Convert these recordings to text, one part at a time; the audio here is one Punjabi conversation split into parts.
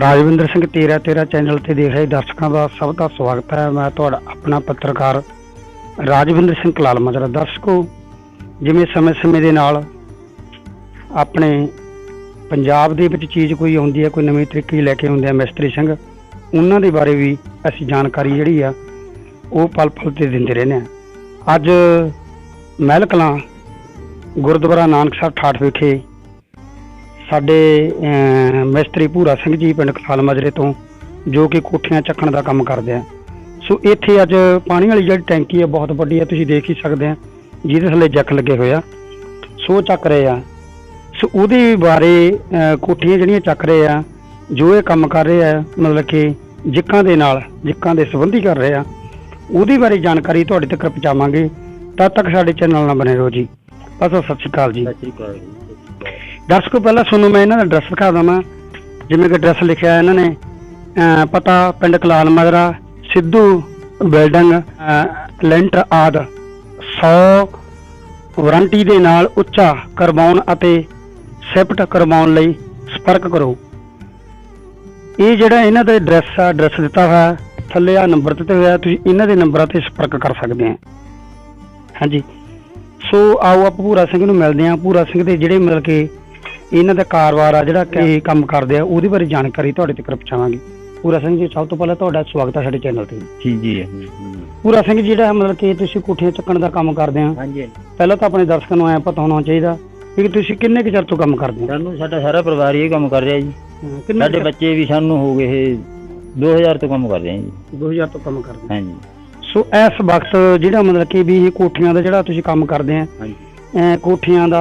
ਰਾਜਵਿੰਦਰ ਸਿੰਘ ਤੇਰਾ ਤੇਰਾ ਚੈਨਲ ਤੇ ਦੇਖ ਰਹੇ ਦਰਸ਼ਕਾਂ ਦਾ ਸਭ ਦਾ ਸਵਾਗਤ ਹੈ। ਮੈਂ ਤੁਹਾਡਾ ਆਪਣਾ ਪੱਤਰਕਾਰ ਰਾਜਵਿੰਦਰ ਸਿੰਘ ਕਲਾਲ ਮਜਰਾ। ਦਰਸ਼ਕੋ, ਜਿਵੇਂ ਸਮੇਂ-ਸਮੇਂ ਦੇ ਨਾਲ ਆਪਣੇ ਪੰਜਾਬ ਦੇ ਵਿੱਚ ਚੀਜ਼ ਕੋਈ ਆਉਂਦੀ ਹੈ, ਕੋਈ ਨਵੇਂ ਤਰੀਕੇ ਲੈ ਕੇ ਆਉਂਦੇ ਆ ਮਿਸਤਰੀ ਸਿੰਘ, ਉਹਨਾਂ ਦੇ ਬਾਰੇ ਵੀ ਅਸੀਂ ਜਾਣਕਾਰੀ ਜਿਹੜੀ ਆ ਉਹ ਪਲ-ਪਲ ਤੇ ਦਿੰਦੇ ਰਹਿੰਦੇ ਆ। ਅੱਜ ਮਹਿਲ ਕਲਾਂ ਗੁਰਦੁਆਰਾ ਨਾਨਕ ਸਾਹਿਬ ਠਾਠ ਵਿਖੇ ਸਾਡੇ ਮਿਸਤਰੀ ਭੂਰਾ ਸਿੰਘ ਜੀ ਪਿੰਡ ਕਲਾਲ ਮਜਰੇ ਤੋਂ ਜੋ ਕਿ ਕੋਠੀਆਂ ਚੱਕਣ ਦਾ ਕੰਮ ਕਰਦੇ ਆ। ਸੋ ਇੱਥੇ ਅੱਜ ਪਾਣੀ ਵਾਲੀ ਜਿਹੜੀ ਟੈਂਕੀ ਹੈ ਬਹੁਤ ਵੱਡੀ ਹੈ ਤੁਸੀਂ ਦੇਖ ਹੀ ਸਕਦੇ ਆ, ਜਿਹਦੇ ਥੱਲੇ ਜੱਕ ਲੱਗੇ ਹੋਏ ਆ। ਸੋ ਉਹ ਚੱਕ ਰਹੇ ਆ। ਸੋ ਉਹਦੇ ਬਾਰੇ ਕੋਠੀਆਂ ਜਿਹੜੀਆਂ ਚੱਕ ਰਹੇ ਆ, ਜੋ ਇਹ ਕੰਮ ਕਰ ਰਹੇ ਆ, ਮਤਲਬ ਕਿ ਜਿੱਕਾਂ ਦੇ ਨਾਲ, ਜਿੱਕਾਂ ਦੇ ਸੰਬੰਧੀ ਕਰ ਰਹੇ ਆ ਉਹਦੀ ਬਾਰੇ ਜਾਣਕਾਰੀ ਤੁਹਾਡੇ ਤੱਕ ਪਹੁੰਚਾਵਾਂਗੇ। ਤਦ ਤੱਕ ਸਾਡੇ ਚੈਨਲ ਨਾਲ ਬਣੇ ਰਹੋ ਜੀ। ਬਸ ਸਤਿ ਸ਼੍ਰੀ ਅਕਾਲ ਜੀ। ਸਤਿ ਸ਼੍ਰੀ ਅਕਾਲ। ਦਰਸ਼ਕੋ ਪਹਿਲਾਂ ਤੁਹਾਨੂੰ ਮੈਂ ਇਹਨਾਂ ਦਾ ਐਡਰੈਸ ਦਿਖਾ ਦਵਾਂ। ਜਿਵੇਂ ਕਿ ਐਡਰੈਸ ਲਿਖਿਆ ਇਹਨਾਂ ਨੇ ਪਤਾ ਪਿੰਡ ਕਲਾਲ ਮਗਰਾ ਸਿੱਧੂ ਬਿਲਡਿੰਗ ਲੈਂਟਰ ਆਦ। 100 ਵਾਰੰਟੀ ਦੇ ਨਾਲ ਉੱਚਾ ਕਰਵਾਉਣ ਅਤੇ ਸ਼ਿਫਟ ਕਰਵਾਉਣ ਲਈ ਸੰਪਰਕ ਕਰੋ। ਇਹ ਜਿਹੜਾ ਇਹਨਾਂ ਦਾ ਐਡਰੈਸ ਆ ਐਡਰੈਸ ਦਿੱਤਾ ਹੋਇਆ ਥੱਲੇ ਆ ਨੰਬਰ ਦਿੱਤੇ ਹੋਇਆ ਤੁਸੀਂ ਇਹਨਾਂ ਦੇ ਨੰਬਰਾਂ ਤੇ ਸੰਪਰਕ ਕਰ ਸਕਦੇ ਆ। ਹਾਂਜੀ। ਸੋ ਆਓ ਆਪਾਂ ਭੂਰਾ ਸਿੰਘ ਨੂੰ ਮਿਲਦੇ ਹਾਂ ਭੂਰਾ ਸਿੰਘ ਦੇ ਜਿਹੜੇ ਮਤਲਬ ਕਿ ਇਹਨਾਂ ਦਾ ਕਾਰੋਬਾਰ ਆ ਜਿਹੜਾ ਕਿ ਕੰਮ ਕਰਦੇ ਆ ਉਹਦੇ ਬਾਰੇ ਜਾਣਕਾਰੀ ਤੁਹਾਡੇ ਤੱਕ ਪਹੁੰਚਾਵਾਂਗੇ। ਭੂਰਾ ਸਿੰਘ ਜੀ ਸਭ ਤੋਂ ਪਹਿਲਾਂ ਤੁਹਾਡਾ ਸਵਾਗਤ ਹੈ ਸਾਡੇ ਚੈਨਲ ਤੇ। ਜੀ। ਹਮ। ਭੂਰਾ ਸਿੰਘ ਜਿਹੜਾ ਮਤਲਬ ਕਿ ਤੁਸੀਂ ਕੋਠੀਆਂ ਚੱਕਣ ਦਾ ਕੰਮ ਕਰਦੇ ਆ। ਹਾਂਜੀ। ਪਹਿਲਾਂ ਤਾਂ ਆਪਣੇ ਦਰਸ਼ਕਾਂ ਨੂੰ ਐ ਪਤਾ ਹੋਣਾ ਚਾਹੀਦਾ ਕਿ ਤੁਸੀਂ ਕਿੰਨੇ ਕੁ ਚਿਰ ਤੋਂ ਕੰਮ ਕਰਦੇ ਹੋ ਸਾਨੂੰ ਸਾਡਾ ਸਾਰਾ ਪਰਿਵਾਰ ਹੀ ਇਹ ਕੰਮ ਕਰ ਰਿਹਾ ਜੀ। ਸਾਡੇ ਬੱਚੇ ਵੀ ਸਾਨੂੰ ਹੋ ਗਏ ਇਹ 2000 ਤੋਂ ਕੰਮ ਕਰ ਰਹੇ ਆ ਜੀ। 2000 ਤੋਂ ਕੰਮ ਕਰਦੇ ਹੋ। ਹਾਂਜੀ। ਸੋ ਇਸ ਵਕਤ ਜਿਹੜਾ ਮਤਲਬ ਕਿ ਵੀ ਇਹ ਕੋਠੀਆਂ ਦਾ ਜਿਹੜਾ ਤੁਸੀਂ ਕੰਮ ਕਰਦੇ ਆ ਹਾਂਜੀ। ਅਹ ਕੋਠੀਆਂ ਦਾ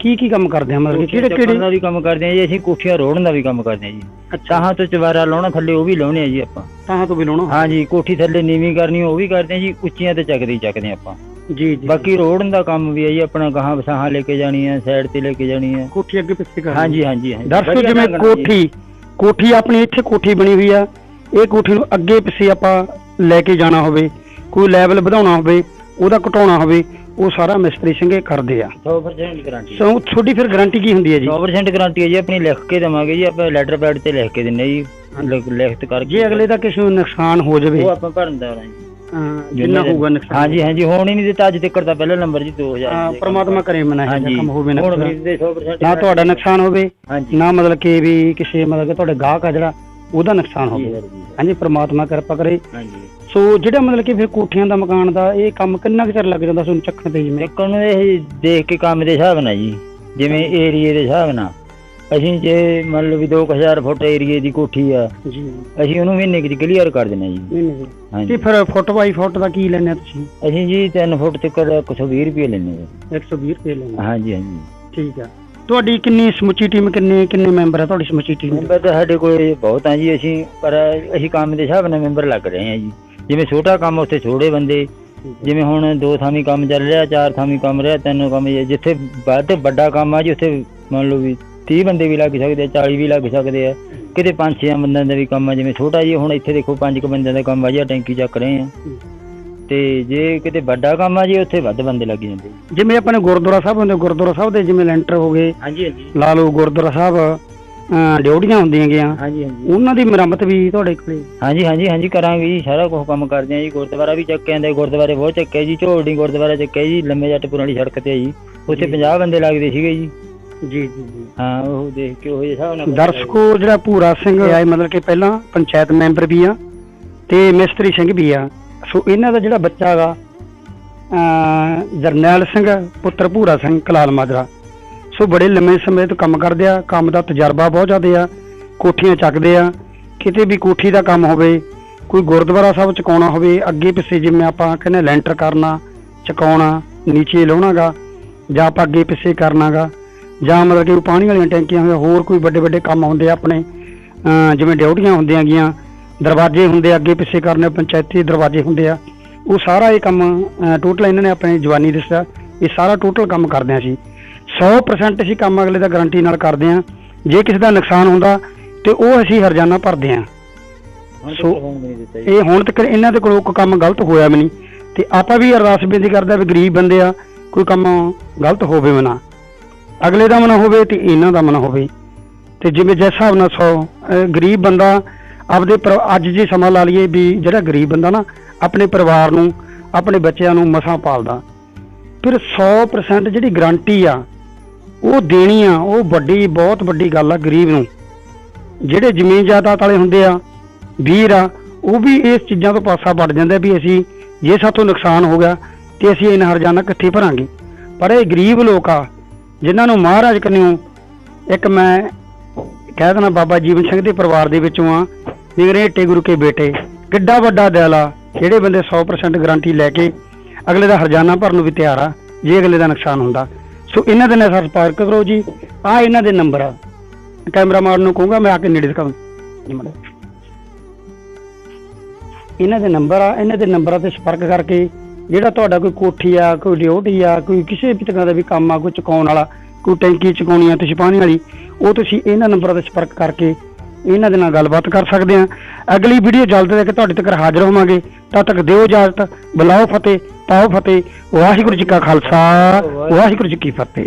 ਕੀ ਕੀ ਕੰਮ ਕਰਦੇ ਆ ਮਤਲਬ ਕਿ ਕਿਹੜੇ ਚੱਕਣ ਦਾ ਕਿਹੜੇ ਵੀ ਕੰਮ ਕਰਦੇ ਆ ਜੀ ਅਸੀਂ ਕੋਠੀਆਂ ਰੋੜਨ ਦਾ ਵੀ ਕੰਮ ਕਰਦੇ ਆ ਜੀ। ਅੱਛਾ। ਤਾਹਾਂ ਤੋਂ ਚਵਾਰਾ ਲਾਉਣਾ ਥੱਲੇ ਉਹ ਵੀ ਲਾਉਣੇ ਆ ਜੀ ਆਪਾਂ। ਤਾਂ ਤੋਂ ਵੀ ਲਾਉਣਾ? ਹਾਂਜੀ ਕੋਠੀ ਥੱਲੇ ਨੀਵੀਂ ਕਰਨੀ ਉਹ ਵੀ ਕਰਦੇ ਆ ਜੀ ਉੱਚੀਆਂ ਤੇ ਚੱਕਦੇ ਹੀ ਚੱਕਦੇ ਆ ਆਪਾਂ। ਜੀ ਜੀ ਬਾਕੀ ਰੋੜਨ ਦਾ ਕੰਮ ਵੀ ਹੈ ਜੀ ਆਪਣਾ ਗਾਹਾਂ ਵਸਾਹਾਂ ਲੈ ਕੇ ਜਾਣੀ ਹੈ ਸਾਈਡ ਤੇ ਲੈ ਕੇ ਜਾਣੀ ਹੈ ਕੋਠੀ ਅੱਗੇ ਪਿੱਛੇ ਕਰ ਹਾਂਜੀ ਹਾਂਜੀ ਹਾਂਜੀ। ਦਰਸ਼ਕੋ ਵਧੀਆ ਜਿਵੇਂ ਢੰਗ ਨਾਲ ਜੀ। ਕੋਠੀ ਕੋਠੀ ਆਪਣੀ ਇੱਥੇ ਕੋਠੀ ਬਣੀ ਹੋਈ ਆ। ਇਹ ਕੋਠੀ ਨੂੰ ਅੱਗੇ ਪਿੱਛੇ ਆਪਾਂ ਲੈ ਕੇ ਜਾਣਾ ਹੋਵੇ ਕੋਈ ਲੈਵਲ ਵਧਾਉਣਾ ਹੋਵੇ ਉਹਦਾ ਘਟਾਉਣਾ ਹੋਵੇ ਉਹ ਸਾਰਾ ਮਿਸਤਰੀ ਸਿੰਘੇ ਕਰਦੇ ਆ। 100% ਗਾਰੰਟੀ ਸੋ ਤੁਹਾਡੀ ਫਿਰ ਗਾਰੰਟੀ ਕੀ ਹੁੰਦੀ ਹੈ ਜੀ? 100% ਗਾਰੰਟੀ ਹੈ ਜੀ ਆਪਣੀ ਲਿਖ ਕੇ ਦੇਵਾਂਗੇ ਜੀ ਆਪਾਂ ਲੈਟਰ ਪੈਡ ਤੇ ਲਿਖ ਕੇ ਦਿੰਨੇ ਜੀ ਲਿਖ- ਲਿਖਤ ਕਰਕੇ। ਜੇ ਅਗਲੇ ਦਾ ਕਿਸੇ ਨੂੰ ਨੁਕਸਾਨ ਹੋ ਜਾਵੇ। ਉਹ ਆਪਾਂ ਭਰਨ ਦਾ ਜੀ ਅਹ, ਜਿੰਨਾ ਹੋਊਗਾ ਨੁਕਸਾਨ ਹਾਂਜੀ ਹਾਂਜੀ ਹੋਣ ਹੀ ਨਹੀਂ ਦਿੱਤਾ ਅੱਜ ਤੱਕ ਦਾ ਪਹਿਲਾ ਨੰਬਰ ਜੀ 2000 ਹਾਂ, ਪ੍ਰਮਾਤਮਾ ਕਰੇ ਮਨਾ ਹਾਂਜੀ ਕੰਮ ਹੋਵੇ ਨਾ ਹੁਣ ਦੇ 100% ਨਾ ਤੁਹਾਡਾ ਨੁਕਸਾਨ ਹੋਵੇ ਹਾਂਜੀ। ਨਾ ਮਤਲਬ ਕਿ ਵੀ ਕਿਸੇ ਮਤਲਬ ਕਿ ਤੁਹਾਡੇ ਗਾਹਕ ਆ ਜਿਹੜਾ ਉਹਦਾ ਨੁਕਸਾਨ ਜੀ ਹੋਵੇ। ਜੀ। ਹਾਂਜੀ ਪ੍ਰਮਾਤਮਾ ਕਿਰਪਾ ਕਰੇ। ਹਾਂਜੀ। ਸੋ ਜਿਹੜਾ ਮਤਲਬ ਕਿ ਫਿਰ ਕੋਠੀਆਂ ਦਾ ਮਕਾਨ ਦਾ ਇਹ ਕੰਮ ਕਿੰਨਾ ਕੁ ਚਿਰ ਲੱਗ ਜਾਂਦਾ ਤੁਹਾਨੂੰ ਚੱਕਣ ਤੇ ਜਿਵੇਂ ਦੇਖਣ ਨੂੰ ਇਹ ਦੇਖ ਕੇ ਕੰਮ ਦੇ ਹਿਸਾਬ ਨਾਲ ਜੀ ਜਿਵੇਂ ਏਰੀਏ ਦੇ ਹਿਸਾਬ ਨਾਲ। ਅਸੀਂ ਜੇ ਮੰਨ ਲਓ ਵੀ 2000 ਫੁੱਟ ਏਰੀਏ ਦੀ ਕੋਠੀ ਆ ਜੀ। ਅਸੀਂ ਉਹਨੂੰ ਮਹੀਨੇ ਵਿੱਚ ਕਲੀਅਰ ਕਰ ਦਿੰਦੇ ਜੀ। ਨਹੀਂ ਨਹੀਂ ਤੇ ਫਿਰ ਫੁੱਟ ਬਾਈ ਫੁੱਟ ਦਾ ਕੀ ਲੈਣੇ ਤੁਸੀਂ? ਅਸੀਂ ਜੀ 3 ਫੁੱਟ ਤੱਕ 120 ਰੁਪਏ ਲੈਂਦੇ ਹਾਂ। 120 ਰੁਪਏ ਲੈਣੇ ਹਾਂਜੀ ਹਾਂਜੀ। ਠੀਕ ਆ। ਤੁਹਾਡੀ ਕਿੰਨੀ ਸਮੁੱਚੀ ਟੀਮ ਕਿੰਨੇ ਕਿੰਨੇ ਮੈਂਬਰ ਆ ਤੁਹਾਡੀ ਸਮੁੱਚੀ ਟੀਮ ਮੈਂਬਰ ਤਾਂ ਸਾਡੇ ਕੋਲ ਬਹੁਤ ਆ ਜੀ ਅਸੀਂ ਪਰ ਅਸੀਂ ਕੰਮ ਦੇ ਹਿਸਾਬ ਨਾਲ ਮੈਂਬਰ ਲੱਗ ਰਹੇ ਹਾਂ ਜੀ। ਜਿਵੇਂ ਛੋਟਾ ਕੰਮ ਉੱਥੇ ਛੋੜੇ ਬੰਦੇ। ਜਿਵੇਂ ਹੁਣ ਦੋ ਥਾਵੀਂ ਕੰਮ ਚੱਲ ਰਿਹਾ ਚਾਰ ਥਾਵੀਂ ਕੰਮ ਰਿਹਾ ਤਿੰਨ ਕੰਮ ਜੀ ਜਿੱਥੇ ਵੱਧ ਵੱਡਾ ਕੰਮ ਆ ਜੀ ਉੱਥੇ ਮੰਨ ਲਓ ਵੀ 30 ਬੰਦੇ ਵੀ ਲੱਗ ਸਕਦੇ ਆ 40 ਵੀ ਲੱਗ ਸਕਦੇ ਆ। ਕਿਤੇ 5-6 ਬੰਦਿਆਂ ਦਾ ਵੀ ਕੰਮ ਆ ਜਿਵੇਂ ਛੋਟਾ ਜੀ ਹੁਣ ਇੱਥੇ ਦੇਖੋ 5 ਬੰਦਿਆਂ ਦਾ ਕੰਮ ਆ ਜੀ ਟੈਂਕੀ ਚੱਕ ਰਹੇ ਆ। ਤੇ ਜੇ ਕਿਤੇ ਵੱਡਾ ਕੰਮ ਆ ਜੀ ਉੱਥੇ ਵੱਧ ਬੰਦੇ ਲੱਗ ਜਾਂਦੇ ਜਿਵੇਂ ਆਪਣੇ ਗੁਰਦੁਆਰਾ ਸਾਹਿਬ ਹੁੰਦੇ ਗੁਰਦੁਆਰਾ ਸਾਹਿਬ ਦੇ ਜਿਵੇਂ ਲੈਂਟਰ ਹੋ ਗਏ ਹਾਂਜੀ ਹਾਂਜੀ। ਲਾ ਲਓ ਗੁਰਦੁਆਰਾ ਸਾਹਿਬ ਡਿਊਟੀਆਂ ਹੁੰਦੀਆਂ ਗਿਆ ਹਾਂਜੀ ਹਾਂਜੀ। ਉਹਨਾਂ ਦੀ ਮੁਰੰਮਤ ਵੀ ਤੁਹਾਡੇ ਕੋਲੇ? ਹਾਂਜੀ ਹਾਂਜੀ ਹਾਂਜੀ ਕਰਾਂਗੇ ਜੀ ਸਾਰਾ ਕੁਝ ਕੰਮ ਕਰਦੇ ਆ ਜੀ ਗੁਰਦੁਆਰਾ ਵੀ ਚੱਕੇ ਆਂਦੇ ਗੁਰਦੁਆਰੇ ਬਹੁਤ ਚੱਕੇ ਜੀ ਝੋਲਡੀ ਗੁਰਦੁਆਰਾ ਚੱਕੇ ਜੀ ਲੰਮੇ ਜੱਟਪੁਰ ਵਾਲੀ ਸੜਕ ਤੇ ਆ ਜੀ। ਉੱਥੇ 50 ਬੰਦੇ ਲੱਗਦੇ ਸੀਗੇ ਜੀ। ਜੀ ਜੀ ਜੀ। ਹਾਂ ਉਹ ਦੇਖ ਕੇ ਉਹ ਹਿਸਾਬ ਨਾਲ ਦਰਸ਼ਕੋ ਜਿਹੜਾ ਭੂਰਾ ਸਿੰਘ ਆਏ ਮਤਲਬ ਕਿ ਪਹਿਲਾਂ ਪੰਚਾਇਤ ਮੈਂਬਰ ਵੀ ਆ ਤੇ ਮਿਸਤਰੀ ਸਿੰਘ ਵੀ ਆ। ਸੋ ਇਹਨਾਂ ਦਾ ਜਿਹੜਾ ਬੱਚਾ ਹੈਗਾ ਅਹ ਜਰਨੈਲ ਸਿੰਘ ਪੁੱਤਰ ਭੂਰਾ ਸਿੰਘ ਕਲਾਲ ਮਾਜਰਾ। ਸੋ ਬੜੇ ਲੰਮੇ ਸਮੇਂ ਤੋਂ ਕੰਮ ਕਰਦੇ ਆ ਕੰਮ ਦਾ ਤਜਰਬਾ ਬਹੁਤ ਜ਼ਿਆਦਾ ਆ। ਕੋਠੀਆਂ ਚੱਕਦੇ ਆ ਕਿਤੇ ਵੀ ਕੋਠੀ ਦਾ ਕੰਮ ਹੋਵੇ ਕੋਈ ਗੁਰਦੁਆਰਾ ਸਾਹਿਬ ਚਕਾਉਣਾ ਹੋਵੇ ਅੱਗੇ ਪਿੱਛੇ ਜਿਵੇਂ ਆਪਾਂ ਕਹਿੰਦੇ ਲੈਂਟਰ ਕਰਨਾ ਚਕਾਉਣਾ ਨੀਚੇ ਲਾਉਣਾਗਾ ਜਾਂ ਆਪਾਂ ਅੱਗੇ ਪਿੱਛੇ ਕਰਨਾਗਾ ਜਾਂ ਮਤਲਬ ਕਿ ਪਾਣੀ ਵਾਲੀਆਂ ਟੈਂਕੀਆਂ ਹੋਈਆਂ ਹੋਰ ਕੋਈ ਵੱਡੇ ਵੱਡੇ ਕੰਮ ਹੁੰਦੇ ਆ ਆਪਣੇ ਜਿਵੇਂ ਡਿਊਟੀਆਂ ਹੁੰਦੀਆਂ ਗੀਆਂ ਦਰਵਾਜ਼ੇ ਹੁੰਦੇ ਅੱਗੇ ਪਿੱਛੇ ਕਰਨੇ ਪੰਚਾਇਤੀ ਦਰਵਾਜ਼ੇ ਹੁੰਦੇ ਆ ਉਹ ਸਾਰਾ ਇਹ ਕੰਮ ਟੋਟਲ ਇਹਨਾਂ ਨੇ ਆਪਣੀ ਜਵਾਨੀ ਦੱਸਿਆ ਇਹ ਸਾਰਾ ਟੋਟਲ ਕੰਮ ਕਰਦੇ ਆ ਅਸੀਂ 100% ਅਸੀਂ ਕੰਮ ਅਗਲੇ ਦਾ ਗਾਰੰਟੀ ਨਾਲ ਕਰਦੇ ਆ ਜੇ ਕਿਸੇ ਦਾ ਨੁਕਸਾਨ ਹੁੰਦਾ ਤੇ ਉਹ ਅਸੀਂ ਹਰਜਾਨਾ ਭਰਦੇ ਆ। ਸੋ- ਇਹ ਹੁਣ ਤੱਕ ਇਹਨਾਂ ਦੇ ਕੋਲੋਂ ਕੋਈ ਕੰਮ ਗਲਤ ਹੋਇਆ ਵੀ ਨਹੀਂ ਤੇ ਆਪਾਂ ਵੀ ਅਰਦਾਸ ਬੇਨਤੀ ਕਰਦੇ ਆ ਵੀ ਗਰੀਬ ਬੰਦੇ ਆ ਕੋਈ ਕੰਮ ਗਲਤ ਹੋਵੇ ਵੀ ਨਾ। ਅਗਲੇ ਦਾ ਮਨ ਹੋਵੇ ਤੇ ਇਹਨਾਂ ਦਾ ਮਨ ਹੋਵੇ। ਤੇ ਜਿਵੇਂ ਜਿਸ ਹਿਸਾਬ ਨਾਲ ਸੌ ਗਰੀਬ ਬੰਦਾ ਆਪਦੇ ਪਰ- ਅੱਜ ਜੇ ਸਮਾਂ ਲਾ ਲਈਏ ਵੀ ਜਿਹੜਾ ਗਰੀਬ ਬੰਦਾ ਨਾ ਆਪਣੇ ਪਰਿਵਾਰ ਨੂੰ, ਆਪਣੇ ਬੱਚਿਆਂ ਨੂੰ ਮਸਾਂ ਪਾਲਦਾ। ਫਿਰ 100% ਜਿਹੜੀ ਗਰੰਟੀ ਆ, ਉਹ ਦੇਣੀ ਆ, ਉਹ ਵੱਡੀ, ਬਹੁਤ ਵੱਡੀ ਗੱਲ ਆ ਗਰੀਬ ਨੂੰ। ਜਿਹੜੇ ਜ਼ਮੀਨ ਜਾਇਦਾਦ ਵਾਲੇ ਹੁੰਦੇ ਆ, ਵੀਰ ਆ, ਉਹ ਵੀ ਇਸ ਚੀਜ਼ਾਂ ਤੋਂ ਪਾਸਾ ਵੱਟ ਜਾਂਦੇ ਵੀ ਅਸੀਂ ਜੇ ਸਾਤੋਂ ਨੁਕਸਾਨ ਹੋ ਗਿਆ ਤੇ ਅਸੀਂ ਇਹਨਾਂ ਹਰਜਾਨਾ ਕਿੱਥੇ ਭਰਾਂਗੇ। ਪਰ ਇਹ ਗਰੀਬ ਲੋਕ ਆ ਜਿਨ੍ਹਾਂ ਨੂੰ ਮਹਾਰਾਜ ਕਨਿਓ, ਇੱਕ ਮੈਂ ਕਹਿ ਦੇਣਾ ਬਾਬਾ ਜੀਵਨ ਸਿੰਘ ਦੇ ਪਰਿਵਾਰ ਦੇ ਵਿੱਚੋਂ ਆ ਮੇਰੇ ਏਟੇ ਗੁਰੂ ਕੇ ਬੇਟੇ, ਕਿੱਡਾ ਵੱਡਾ ਦਿਲ ਆ ਜਿਹੜੇ ਬੰਦੇ 100% ਗਾਰੰਟੀ ਲੈ ਕੇ ਅਗਲੇ ਦਾ ਹਰਜਾਨਾ ਭਰਨ ਨੂੰ ਵੀ ਤਿਆਰ ਆ, ਜੇ ਅਗਲੇ ਦਾ ਨੁਕਸਾਨ ਹੁੰਦਾ। ਸੋ ਇਹਨਾਂ ਦੇ ਨਾਲ ਸੰਪਰਕ ਕਰੋ ਜੀ ਆ ਇਹਨਾਂ ਦੇ ਨੰਬਰ ਆ। ਕੈਮਰਾਮੈਨ ਨੂੰ ਕਹੂੰਗਾ, ਮੈਂ ਆ ਕੇ ਨੇੜੇ ਦਿਖਾਵਾਂ ਇਹਨਾਂ ਦੇ ਨੰਬਰ ਆ, ਇਹਨਾਂ ਦੇ ਨੰਬਰਾਂ ਤੇ ਸੰਪਰਕ ਕਰਕੇ ਜਿਹੜਾ ਤੁਹਾਡਾ ਕੋਈ ਕੋਠੀ ਆ, ਕੋਈ ਡਿਊਟੀ ਆ, ਕੋਈ ਕਿਸੇ ਵੀ ਤਰ੍ਹਾਂ ਦਾ ਵੀ ਕੰਮ ਆ, ਕੋਈ ਚੁਕਾਉਣ ਵਾਲਾ, ਕੋਈ ਟੈਂਕੀ ਚੁਕਾਉਣੀ ਆ ਤੁਸੀਂ ਪਾਣੀ ਵਾਲੀ, ਉਹ ਤੁਸੀਂ ਇਹਨਾਂ ਨੰਬਰਾਂ ਤੇ ਸੰਪਰਕ ਕਰਕੇ ਇਹਨਾਂ ਦੇ ਨਾਲ ਗੱਲਬਾਤ ਕਰ ਸਕਦੇ ਆ। ਅਗਲੀ ਵੀਡੀਓ ਜਲਦ ਲੈ ਕੇ ਤੁਹਾਡੇ ਤੱਕ ਹਾਜ਼ਰ ਹੋਵਾਂਗੇ। ਤਦ ਤੱਕ ਦਿਓ ਇਜਾਜ਼ਤ, ਬੁਲਾਓ ਫਤਿਹ, ਪਾਓ ਫਤਿਹ। ਵਾਹਿਗੁਰੂ ਜੀ ਕਾ ਖਾਲਸਾ, ਵਾਹਿਗੁਰੂ ਜੀ ਕੀ ਫਤਿਹ।